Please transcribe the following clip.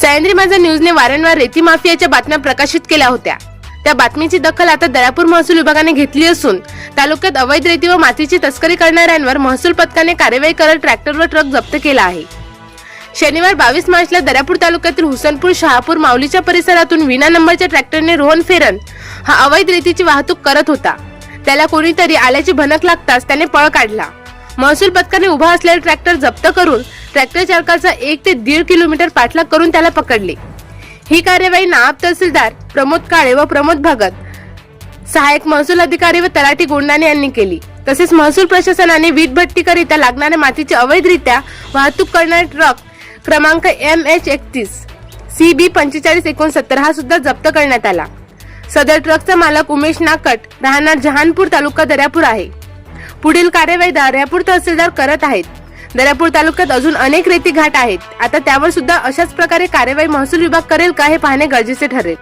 सह्याद्री माझा न्यूजने वारंवार रेती माफियाच्या बातम्या प्रकाशित केल्या होत्या. त्या बातमीची दखल आता दरापूर महसूल विभागाने घेतली असून तालुक्यात अवैध रेती व मातीची तस्करी करणाऱ्यांवर महसूल पथकाने कार्यवाही करत ट्रॅक्टर व ट्रक जप्त केला आहे. शनिवार बावीस मार्चला दर्यापूर तालुक्यातील हुसनपूर शहापूर माऊलीच्या परिसरातून विना नंबरच्या ट्रॅक्टरने रोहन फेरन हा अवैध रेतीची वाहतूक करत होता. त्याला कोणीतरी आल्याची भनक लागताच त्याने पळ काढला. महसूल पथकाने उभा असलेला ट्रॅक्टर जप्त करून ट्रॅक्टर चालकाचा एक ते दीड किलोमीटर पाठलाग करून त्याला पकडले. ही कार्यवाही नायब तहसीलदार प्रमोद काळे व प्रमोद भगत सहाय्यक महसूल अधिकारी व तलाठी गोंडाने यांनी केली. तसेच महसूल प्रशासनाने वीट भट्टीकरिता लागणाऱ्या मातीची अवैधरित्या वाहतूक करणारे ट्रक क्रमांक एम एच एकतीस सी बी पंचेचाळीस एकोणसत्तर हा सुद्धा जप्त करण्यात आला. सदर ट्रकचा मालक उमेश नाकट राहणार जहानपूर तालुका दर्यापूर आहे. पुढील कार्यवाही दर्यापूर तहसीलदार करत आहेत. दर्यापूर तालुक्यात अजून अनेक रेती घाट आहेत. आता त्यावर सुद्धा अशाच प्रकारे कार्यवाही महसूल विभाग करेल का हे पाहणे गरजेचे ठरेल.